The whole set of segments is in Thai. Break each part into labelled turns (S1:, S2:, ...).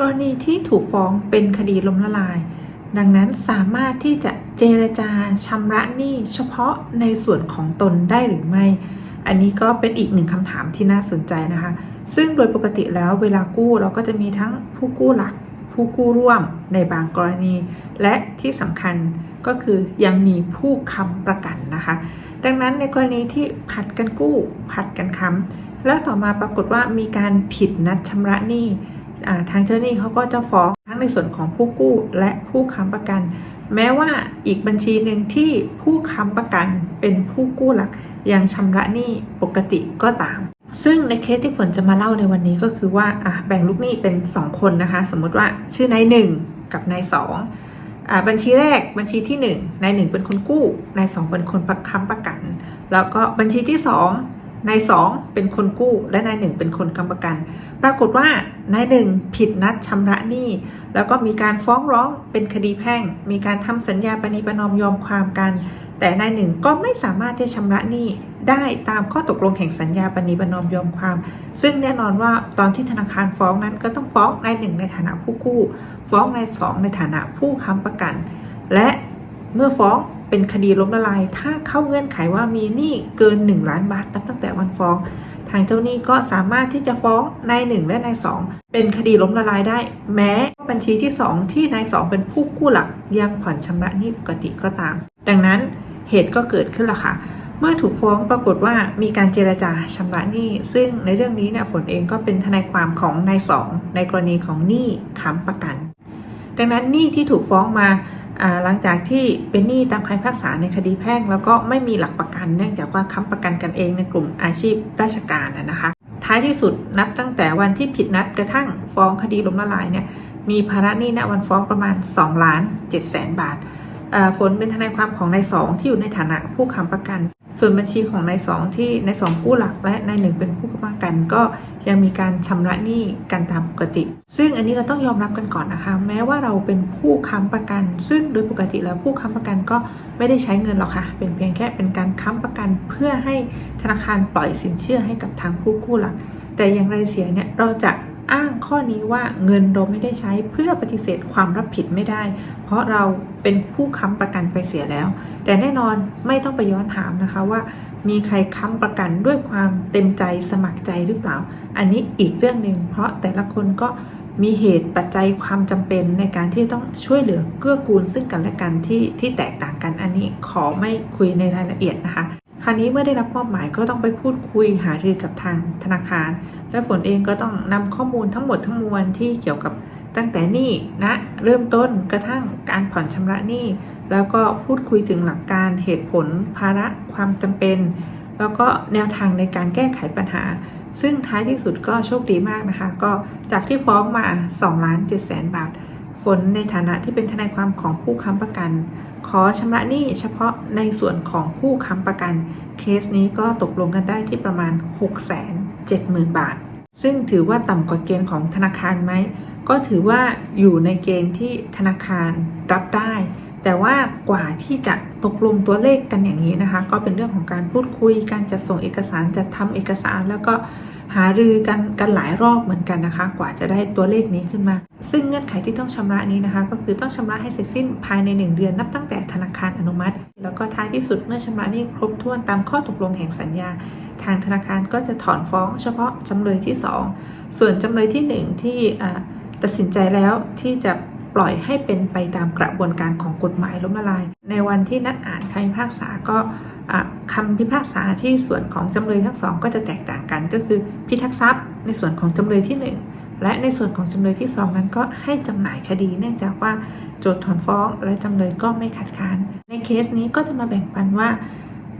S1: กรณีที่ถูกฟ้องเป็นคดีล้มละลาย ดังนั้นสามารถที่จะเจรจาชำระหนี้เฉพาะในส่วนของตนได้หรือไม่ อันนี้ก็เป็นอีกหนึ่งคำถามที่น่าสนใจนะคะ ซึ่งโดยปกติแล้วเวลากู้เราก็จะมีทั้งผู้กู้หลัก ผู้กู้ร่วมในบางกรณี และที่สำคัญก็คือยังมีผู้ค้ำประกันนะคะ ดังนั้นในกรณีที่ผัดกันกู้ผัดกันค้ำแล้วต่อมาปรากฏว่ามีการผิดนัดชำระหนี้ ทางเจ้าหนี้เขาก็จะฟ้องทั้งในส่วนของผู้กู้และผู้ค้ำประกัน แม้ว่าอีกบัญชีหนึ่งที่ผู้ค้ำประกันเป็นผู้กู้หลักยังชำระหนี้ปกติก็ตาม ซึ่งในเคสที่ฝนจะมาเล่าในวันนี้ก็คือว่าแบ่งลูกหนี้เป็น 2 คนนะคะ สมมติว่าชื่อนายหนึ่งกับนายสองบัญชีแรกบัญชีที่1นายหนึ่งเป็นคนกู้นายสองเป็นคนประค้ำประกัน แล้วก็บัญชีที่2 นายสองเป็นคนกู้และนายหนึ่งเป็นคนค้ำประกัน ปรากฏว่านายหนึ่งผิดนัดชำระหนี้ แล้วก็มีการฟ้องร้องเป็นคดีแพ่ง มีการทำสัญญาปณิประนอมยอมความกัน แต่นายหนึ่งก็ไม่สามารถที่จะชำระหนี้ได้ตามข้อตกลงแห่งสัญญาปณิประนอมยอมความ ซึ่งแน่นอนว่าตอนที่ธนาคารฟ้องนั้นก็ต้องฟ้องนายหนึ่งในฐานะผู้กู้ ฟ้องนายสองในฐานะผู้ค้ำประกัน และ เมื่อฟ้องเป็นคดีล้มละลาย ถ้าเข้าเงื่อนไขว่ามีหนี้เกิน 1 ล้านบาทนับตั้งแต่วันฟ้อง ทางเจ้าหนี้ก็สามารถที่จะฟ้องนายหนึ่งและนายสองเป็นคดีล้มละลายได้ แม้บัญชีที่ 2 ที่นายสองเป็นผู้กู้หลักยังผ่อนชำระหนี้ปกติก็ตาม ดังนั้นเหตุก็เกิดขึ้นละค่ะเมื่อถูกฟ้องปรากฏว่ามีการเจรจาชำระหนี้ ซึ่งในเรื่องนี้เนี่ยฝนเองก็เป็นทนายความของนายสองในกรณีของหนี้ค้ำประกัน ดังนั้นหนี้ที่ถูกฟ้องมาอ่า หลังจากที่เป็นหนี้ตามคำพิพากษาในคดีแพ่ง แล้วก็ไม่มีหลักประกันเนื่องจากว่าค้ำประกันกันเองในกลุ่มอาชีพราชการนะคะ ท้ายที่สุดนับตั้งแต่วันที่ผิดนัดกระทั่งฟ้องคดีล้มละลายเนี่ยมีภาระหนี้ณวันฟ้องประมาณ2ล้าน7แสนบาทฝนเป็นทนายความของนายสองที่อยู่ในฐานะผู้ค้ำประกัน ส่วนบัญชีของนายสองที่นายสองกู้หลักและนายหนึ่งเป็นผู้ค้ำประกันก็ ยังมีการชำระหนี้กันตามปกติ ซึ่งอันนี้เราต้องยอมรับกันก่อนนะคะ แม้ว่าเราเป็นผู้ค้ำประกัน ซึ่งโดยปกติแล้วผู้ค้ำประกันก็ไม่ได้ใช้เงินหรอกค่ะ เป็นเพียงแค่เป็นการค้ำประกันเพื่อให้ธนาคารปล่อยสินเชื่อให้กับทางผู้กู้หลัก แต่อย่างไรเสียเนี่ยเราจะอ้างข้อนี้ว่าเงินเราไม่ได้ใช้เพื่อปฏิเสธความรับผิดไม่ได้ เพราะเราเป็นผู้ค้ำประกันไปเสียแล้ว แต่แน่นอนไม่ต้องไปย้อนถามนะคะว่า มีใครค้ำประกันด้วยความเต็มใจสมัครใจหรือเปล่า อันนี้อีกเรื่องหนึ่งเพราะแต่ละคนก็มีเหตุปัจจัยความจำเป็นในการที่ต้องช่วยเหลือเกื้อกูลซึ่งกันและกันที่ที่แตกต่างกันอันนี้ขอไม่คุยในรายละเอียดนะคะ คราวนี้เมื่อได้รับมอบหมายก็ต้องไปพูดคุยหารือกับทางธนาคาร และฝนเองก็ต้องนำข้อมูลทั้งหมดทั้งมวลที่เกี่ยวกับตั้งแต่หนี้นะเริ่มต้นกระทั่งการผ่อนชำระหนี้แล้วก็พูดคุยถึงหลักการเหตุผล ภาระความจำเป็น แล้วก็แนวทางในการแก้ไขปัญหา ซึ่งท้ายที่สุดก็โชคดีมากนะคะ ก็จากที่ฟ้องมา2ล้าน7แสนบาท ฝนในฐานะที่เป็นทนายความของผู้ค้ำประกัน ขอชำระหนี้เฉพาะในส่วนของผู้ค้ำประกัน เคสนี้ก็ตกลงกันได้ที่ประมาณ 6 7 0 0 0 0 บาท ซึ่งถือว่าต่ำกว่าเกณฑ์ของธนาคารไหม ก็ถือว่าอยู่ในเกณฑ์ที่ธนาคารรับได้ แต่ว่ากว่าที่จะ ตกลงตัวเลขกันอย่างนี้นะคะ ก็เป็นเรื่องของการพูดคุยการจัดส่งเอกสารจัดทำเอกสารแล้วก็หารือกันกันหลายรอบเหมือนกันนะคะ กว่าจะได้ตัวเลขนี้ขึ้นมา ซึ่งเงื่อนไขที่ต้องชำระนี้นะคะ ก็คือต้องชำระให้เสร็จสิ้นภายใน 1 เดือนนับตั้งแต่ธนาคารอนุมัติ แล้วก็ท้ายที่สุดเมื่อชำระนี้ครบถ้วนตามข้อตกลงแห่งสัญญา ทางธนาคารก็จะถอนฟ้องเฉพาะจำเลยที่ 2 ส่วนจำเลยทีหนึ่1 ที่ตัดสินใจแล้วที่จะ ปล่อยให้เป็นไปตามกระบวนการของกฎหมายล้มละลาย ในวันที่นัดอ่านคำพิพากษาก็คำพิพากษาที่ส่วนของจำเลยทั้งสองก็จะแตกต่างกัน ก็คือพิทักษ์ทรัพย์ในส่วนของจำเลยที่ 1 และในส่วนของจำเลยที่ 2 นั้นก็ให้จำหน่ายคดี เนื่องจากว่าโจทย์ถอนฟ้องและจำเลยก็ไม่ขัดค้าน ในเคสนี้ก็จะมาแบ่งปันว่า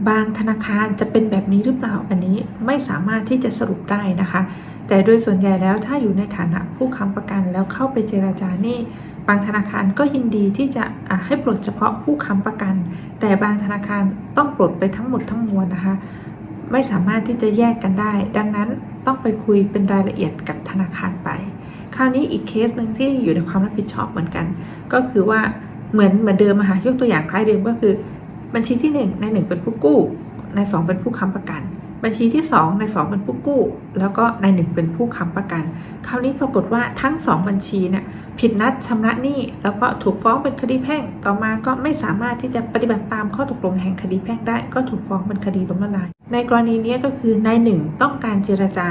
S1: บางธนาคารจะเป็นแบบนี้หรือเปล่าอันนี้ไม่สามารถที่จะสรุปได้นะคะ แต่โดยส่วนใหญ่แล้วถ้าอยู่ในฐานะผู้ค้ำประกันแล้วเข้าไปเจราจาหนี่ บางธนาคารก็ยินดีที่จะให้ปลดเฉพาะผู้ค้ำประกัน แต่บางธนาคารต้องปลดไปทั้งหมดทั้งมวลนะคะ ไม่สามารถที่จะแยกกันได้ ดังนั้นต้องไปคุยเป็นรายละเอียดกับธนาคารไป คราวนี้อีกเคสหนึ่งที่อยู่ในความรับผิดชอบเหมือนกัน ก็คือว่าเหมือนเหมือนเดิมอะคะยกตัวอย่างคล้ายเดิมก็คือ บัญชีที่1นายหนึ่งเป็นผู้กู้ ในายสองเป็นผู้ค้ำประกัน บัญชีที่ 2 ใน2เป็นผู้กู้ แล้วก็ใน1เป็นผู้ค้ำประกัน คราวนี้ปรากฏว่าทั้ง 2 บัญชีเนี่ยผิดนัดชำระหนี้แล้วก็ถูกฟ้องเป็นคดีแพ่ง ต่อมาก็ไม่สามารถที่จะปฏิบัติตามข้อตกลงแห่งคดีแพ่งได้ ก็ถูกฟ้องเป็นคดีล้มละลาย ในกรณีนี้ก็คือนายหนึ่งต้องการเจรจา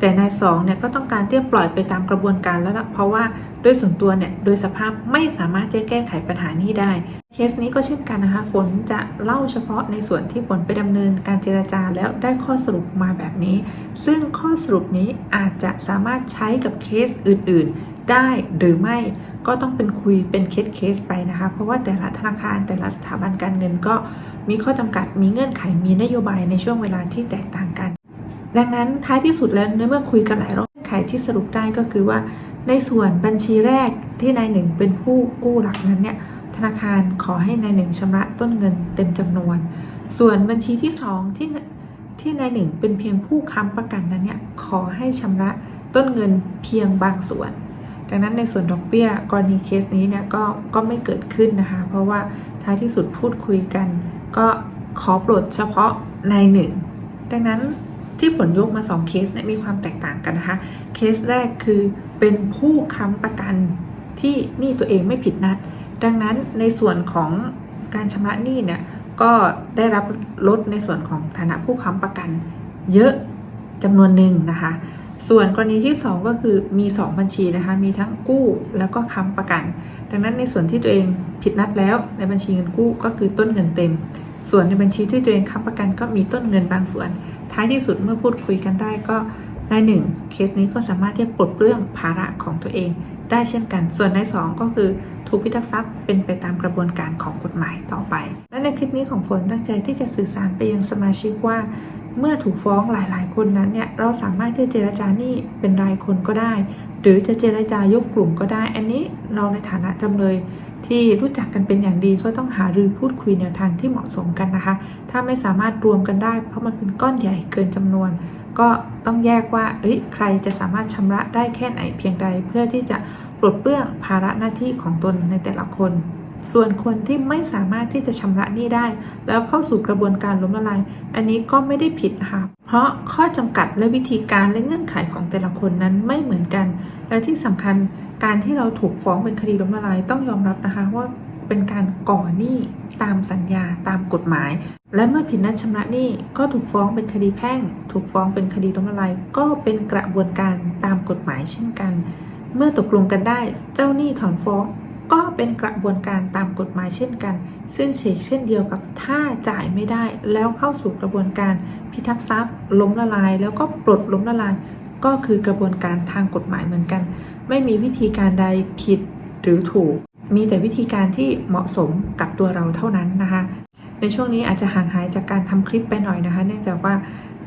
S1: แต่นายสองเนี่ยก็ต้องการที่จะปล่อยไปตามกระบวนการแล้วละเพราะว่าด้วยส่วนตัวเนี่ยโดยสภาพไม่สามารถจะแก้ไขปัญหานี้ได้ เคสนี้ก็เช่นกันนะคะฝนจะเล่าเฉพาะในส่วนที่ฝนไปดำเนินการเจรจาแล้วได้ข้อสรุปมาแบบนี้ ซึ่งข้อสรุปนี้อาจจะสามารถใช้กับเคสอื่นๆ ได้หรือไม่ก็ต้องเป็นคุยเป็นเคสเคสไปนะคะ เพราะว่าแต่ละธนาคารแต่ละสถาบันการเงินก็มีข้อจำกัดมีเงื่อนไขมีนโยบายในช่วงเวลาที่แตกต่าง ดังนั้นท้ายที่สุดแล้วในเมื่อคุยกันหลายรอบเงื่อนไขที่สรุปได้ก็คือว่า ในส่วนบัญชีแรกที่นายหนึ่งเป็นผู้กู้หลักนั้นเนี่ยธนาคารขอให้นายหนึ่งชำระต้นเงินเต็มจำนวน ส่วนบัญชีที่สองที่ที่นายหนึ่งเป็นเพียงผู้ค้ำประกันนั้นเนี่ยขอให้ชำระต้นเงินเพียงบางส่วน ดังนั้นในส่วนดอกเบี้ยกรณีเคสนี้เนี่ยก็ก็ไม่เกิดขึ้นนะคะ เพราะว่าท้ายที่สุดพูดคุยกัน ก็ขอปลดเฉพาะนายหนึ่งดังนั้น ที่ฝนยกมา 2 เคสเนี่ยมีความแตกต่างกันนะคะ เคสแรกคือเป็นผู้ค้ำประกันที่หนี้ตัวเองไม่ผิดนัด ดังนั้นในส่วนของการชำระหนี้เนี่ยก็ได้รับลดในส่วนของฐานะผู้ค้ำประกันเยอะจำนวนหนึ่งนะคะ ส่วนกรณีที่ 2 ก็คือมี 2 บัญชีนะคะ มีทั้งกู้แล้วก็ค้ำประกัน ดังนั้นในส่วนที่ตัวเองผิดนัดแล้วในบัญชีเงินกู้ก็คือต้นเงินเต็ม ส่วนในบัญชีที่ตัวเองค้ำประกันก็มีต้นเงินบางส่วน ท้ายที่สุดเมื่อพูดคุยกันได้ก็นายหนึ่งเคสนี้ก็สามารถที่จะปลดเปลื้องภาระของตัวเอง ได้เช่นกัน ส่วนนายสองก็คือถูกพิทักษ์ทรัพย์เป็นไปตามกระบวนการของกฎหมายต่อไป และในคลิปนี้ของฝนตั้งใจที่จะสื่อสารไปยังสมาชิกว่า เมื่อถูกฟ้องหลายๆ คนนั้นเนี่ยเราสามารถที่จะเจรจาหนี้เป็นรายคนก็ได้ หรือจะเจรจายกกลุ่มก็ได้ อันนี้เราในฐานะจำเลยที่รู้จักกันเป็นอย่างดีก็ต้องหารือพูดคุยแนวทางที่เหมาะสมกันนะคะ ถ้าไม่สามารถรวมกันได้ เพราะมันเป็นก้อนใหญ่เกินจำนวน ก็ต้องแยกว่าเอ้ยใครจะสามารถชำระได้แค่ไหนเพียงใด เพื่อที่จะปลดเปลื้องภาระหน้าที่ของตนในแต่ละคน ส่วนคนที่ไม่สามารถที่จะชำระหนี้ได้ แล้วเข้าสู่กระบวนการล้มละลาย อันนี้ก็ไม่ได้ผิดนะคะเพราะข้อจำกัดและวิธีการและเงื่อนไขของแต่ละคนนั้นไม่เหมือนกัน และที่สำคัญการที่เราถูกฟ้องเป็นคดีล้มละลายต้องยอมรับนะคะว่าเป็นการก่อหนี้ตามสัญญาตามกฎหมาย และเมื่อผิดนัดชำระหนี้ก็ถูกฟ้องเป็นคดีแพ่ง ถูกฟ้องเป็นคดีล้มละลายก็เป็นกระบวนการตามกฎหมายเช่นกัน เมื่อตกลงกันได้เจ้าหนี้ถอนฟ้อง ก็เป็นกระบวนการตามกฎหมายเช่นกัน ซึ่งเชกเช่นเดียวกับถ้าจ่ายไม่ได้ แล้วเข้าสู่กระบวนการพิทักษ์ทรัพย์ ล้มละลาย แล้วก็ปลดล้มละลาย ก็คือกระบวนการทางกฎหมายเหมือนกัน ไม่มีวิธีการใดผิดหรือถูก มีแต่วิธีการที่เหมาะสมกับตัวเราเท่านั้นนะคะ ในช่วงนี้อาจจะห่างหายจากการทำคลิปไปหน่อยนะคะ เนื่องจากว่า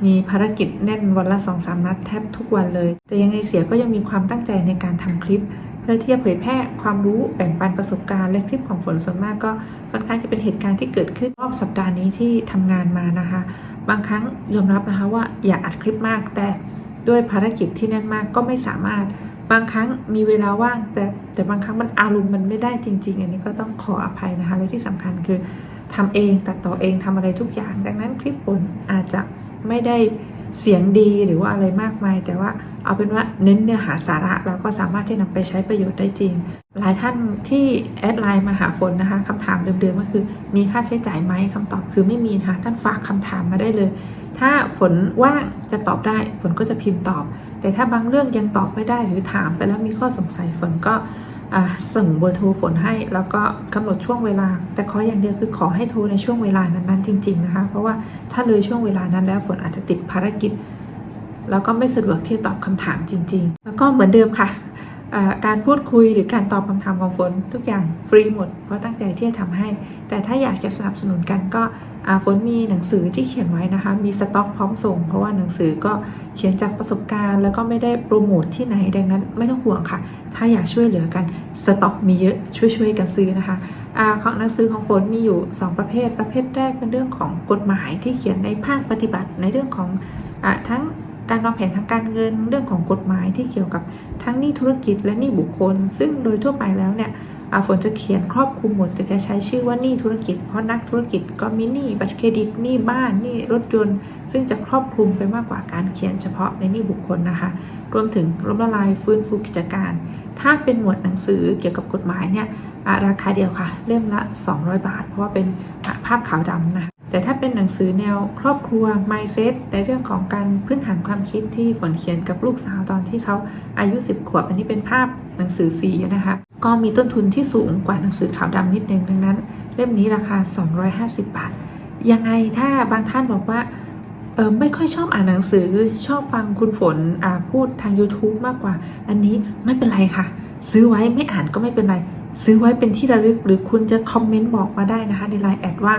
S1: มีภารกิจแน่นวันละสองสามนัดแทบทุกวันเลย แต่ยังไงเสียก็ยังมีความตั้งใจในการทำคลิป เพื่อที่จะเผยแพร่ความรู้แบ่งปันประสบการณ์และคลิปของฝนส่วนมากก็ค่อนข้างจะเป็นเหตุการณ์ที่เกิดขึ้นรอบสัปดาห์นี้ที่ทำงานมานะคะ บางครั้งยอมรับนะคะว่าอยากอัดคลิปมาก แต่ด้วยภารกิจที่แน่นมากก็ไม่สามารถบางครั้งมีเวลาว่าง แต่แต่บางครั้งมันอารมณ์มันไม่ได้จริง ๆ อันนี้ก็ต้องขออภัยนะคะและที่สำคัญคือทำเองตัดต่อเองทำอะไรทุกอย่าง ดังนั้นคลิปฝนอาจจะไม่ได้เสียงดีหรือว่าอะไรมากมายแต่ว่า เอาเป็นว่าเน้นเนื้อหาสาระเราก็สามารถที่นำไปใช้ประโยชน์ได้จริง หลายท่านที่แอดไลน์มาหาฝนนะคะคำถามเดิมๆก็คือ มีค่าใช้จ่ายไหมคำตอบคือไม่มีนะคะท่านฝากคำถามมาได้เลย ถ้าฝนว่างจะตอบได้ฝนก็จะพิมพ์ตอบ แต่ถ้าบางเรื่องยังตอบไม่ได้หรือถามไปแล้วมีข้อสงสัยฝนก็ส่งเบอร์โทรฝนให้ แล้วก็กำหนดช่วงเวลา แต่ขออย่างเดียวคือขอให้โทรในช่วงเวลานั้นๆจริง ๆนะคะ เพราะว่าถ้าเลยช่วงเวลานั้นแล้วฝนอาจจะติดภารกิจ แล้วก็ไม่สะดวกที่ตอบคำถามจริง ๆ แล้วก็เหมือนเดิมค่ะ การพูดคุยหรือการตอบคำถามของฝนทุกอย่างฟรีหมด เพราะตั้งใจที่จะทำให้ แต่ถ้าอยากจะสนับสนุนกันก็ฝนมีหนังสือที่เขียนไว้นะคะ มีสต็อกพร้อมส่ง เพราะว่าหนังสือก็เขียนจากประสบการณ์ แล้วก็ไม่ได้โปรโมทที่ไหนดังนั้นไม่ต้องห่วงค่ะ ถ้าอยากช่วยเหลือกันสต็อกมีเยอะช่วยๆกันซื้อนะคะของหนังสือของฝนมีอยู่ 2 ประเภท ประเภทแรกเป็นเรื่องของกฎหมายที่เขียนในภาคปฏิบัติในเรื่องของอทั้ง การวางแผนทางการเงินเรื่องของกฎหมายที่เกี่ยวกับทั้งหนี้ธุรกิจและหนี้บุคคล ซึ่งโดยทั่วไปแล้วเนี่ยฝนจะเขียนครอบคลุมหมดแต่จะใช้ชื่อว่าหนี้ธุรกิจ เพราะนักธุรกิจก็มีหนี้บัตรเครดิตหนี้บ้านหนี้รถยนต์ ซึ่งจะครอบคลุมไปมากกว่าการเขียนเฉพาะในหนี้บุคคลนะคะ รวมถึงล้มละลายฟื้นฟูกิจการ ถ้าเป็นหมวดหนังสือเกี่ยวกับกฎหมายเนี่ยราคาเดียวค่ะ เล่มละ 200 บาท เพราะว่าเป็นภาพขาวดำนะ แต่ถ้าเป็นหนังสือแนวครอบครัว mindset ในเรื่องของการพื้นฐานความคิดที่ฝนเขียนกับลูกสาวตอนที่เขาอายุ 10 ขวบ อันนี้เป็นภาพหนังสือสีนะคะ ก็มีต้นทุนที่สูงกว่าหนังสือขาวดำนิดนึงดังนั้น เล่มนี้ราคา 250 บาท ยังไงถ้าบางท่านบอกว่าเออไม่ค่อยชอบอ่านหนังสือชอบฟังคุณฝนพูดทาง YouTube มากกว่า อันนี้ไม่เป็นไรค่ะ ซื้อไว้ไม่อ่านก็ไม่เป็นไร ซื้อไว้เป็นที่ระลึกหรือคุณจะคอมเมนต์บอกมาได้นะคะในไลน์แอดว่า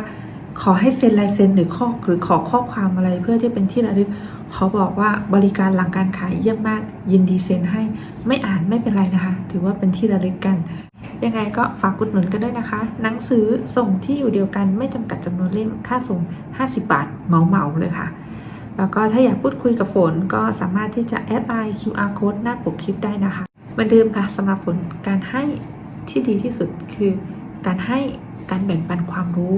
S1: ขอให้เซ็นลายเซ็นหรือข้อหรือขอข้อความอะไรเพื่อที่เป็นที่ระลึกเขาบอกว่าบริการหลังการขายเยี่ยมมาก ยินดีเซ็นให้ไม่อ่านไม่เป็นไรนะคะ ถือว่าเป็นที่ระลึกกัน ยังไงก็ฝากกุดหนุนกันด้วยนะคะ หนังสือส่งที่อยู่เดียวกันไม่จำกัดจำนวนเล่มค่าส่ง 50 บาทเหมาๆเลยค่ะ แล้วก็ถ้าอยากพูดคุยกับฝนก็สามารถที่จะแอดไลน์ QR code หน้าปกคลิปได้นะคะเหมือนเดิมค่ะสำหรับฝนการให้ที่ดีที่สุดคือ การให้การแบ่งปันความรู้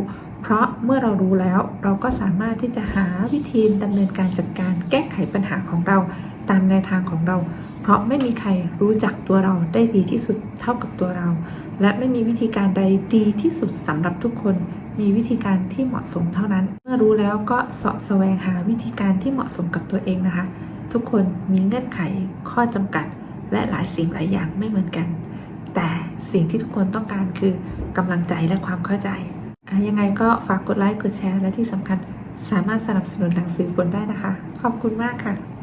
S1: เพราะเมื่อเรารู้แล้วเราก็สามารถที่จะหาวิธีดำเนินการจัดการแก้ไขปัญหาของเราตามแนวทางของเรา เพราะไม่มีใครรู้จักตัวเราได้ดีที่สุดเท่ากับตัวเรา และไม่มีวิธีการใดดีที่สุดสำหรับทุกคน มีวิธีการที่เหมาะสมเท่านั้น เมื่อรู้แล้วก็เสาะแสวงหาวิธีการที่เหมาะสมกับตัวเองนะคะ ทุกคนมีเงื่อนไขข้อจำกัด และหลายสิ่งหลายอย่างไม่เหมือนกัน แต่สิ่งที่ทุกคนต้องการคือกำลังใจและความเข้าใจ ยังไงก็ฝากกดไลค์ กดแชร์ และที่สำคัญสามารถสนับสนุนหนังสือฝนได้นะคะ ขอบคุณมากค่ะ